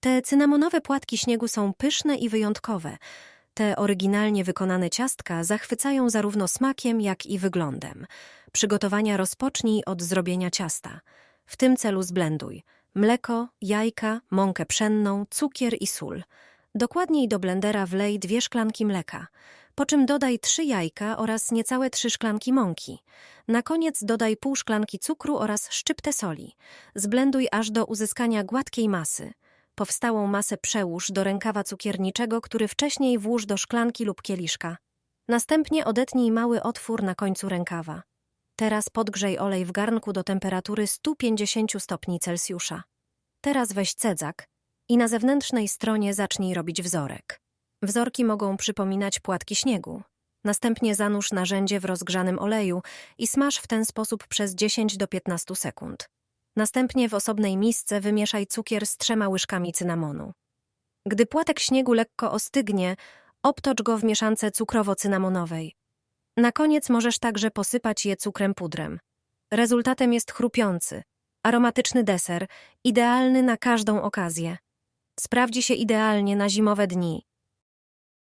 Te cynamonowe płatki śniegu są pyszne i wyjątkowe. Te oryginalnie wykonane ciastka zachwycają zarówno smakiem, jak i wyglądem. Przygotowania rozpocznij od zrobienia ciasta. W tym celu zblenduj mleko, jajka, mąkę pszenną, cukier i sól. Dokładniej do blendera wlej dwie szklanki mleka, po czym dodaj trzy jajka oraz niecałe trzy szklanki mąki. Na koniec dodaj pół szklanki cukru oraz szczyptę soli. Zblenduj aż do uzyskania gładkiej masy. Powstałą masę przełóż do rękawa cukierniczego, który wcześniej włóż do szklanki lub kieliszka. Następnie odetnij mały otwór na końcu rękawa. Teraz podgrzej olej w garnku do temperatury 150 stopni Celsjusza. Teraz weź cedzak i na zewnętrznej stronie zacznij robić wzorek. Wzorki mogą przypominać płatki śniegu. Następnie zanurz narzędzie w rozgrzanym oleju i smaż w ten sposób przez 10 do 15 sekund. Następnie w osobnej misce wymieszaj cukier z trzema łyżkami cynamonu. Gdy płatek śniegu lekko ostygnie, obtocz go w mieszance cukrowo-cynamonowej. Na koniec możesz także posypać je cukrem pudrem. Rezultatem jest chrupiący, aromatyczny deser, idealny na każdą okazję. Sprawdzi się idealnie na zimowe dni,